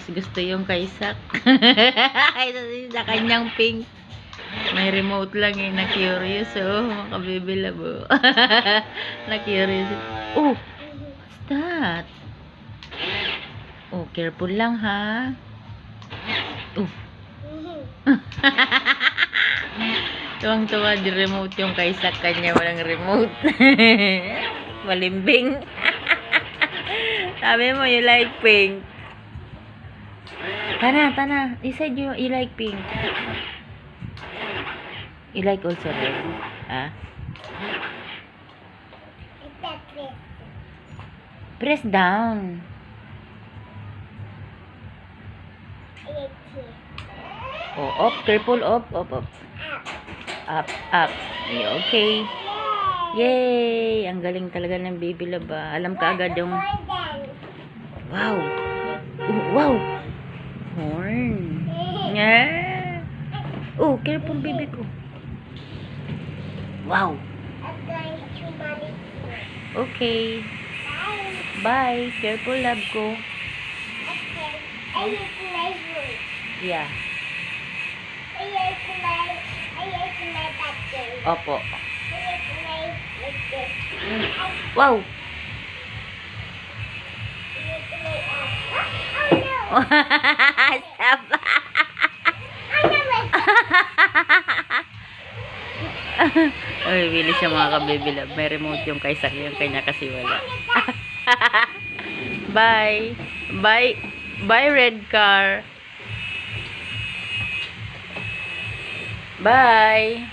mas gusto yung kay Sak. sa kanyang pink. May remote lang eh, na-curious oh, mga kabibilabo. na-curious. Oh, what's that? Oh, careful lang ha. Oh, tuwang-tuwa di remote yung kay Sak, kanya walang remote. Malimbing. Sabi mo, you like pink. Tana, tana. You said you, you like pink. You like also red? Ah? Press down. Oh, up. Careful. Up, up, up. Up, up. Ay, Okay. Yay! Ang galing talaga ng baby love ah. Alam ka agad yung... Wow! Wow! Horn! Yeah! Oh, careful baby ko. Wow! Okay. Bye. Careful love ko. Yeah. Opo. Wow! Stop! Uy, bilis siya mga kababy love. May remote yung kay Sak yung kanya kasi wala. Bye! Bye! Bye, red car! Bye!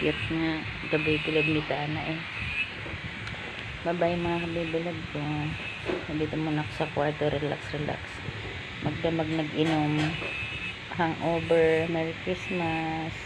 Cute nga. Kababy love ni Tana eh. Bye-bye mga kababy love ko. Nandito muna ako sa kwarto. Relax, relax. Magdamag nag-inom. Hangover. Merry Christmas.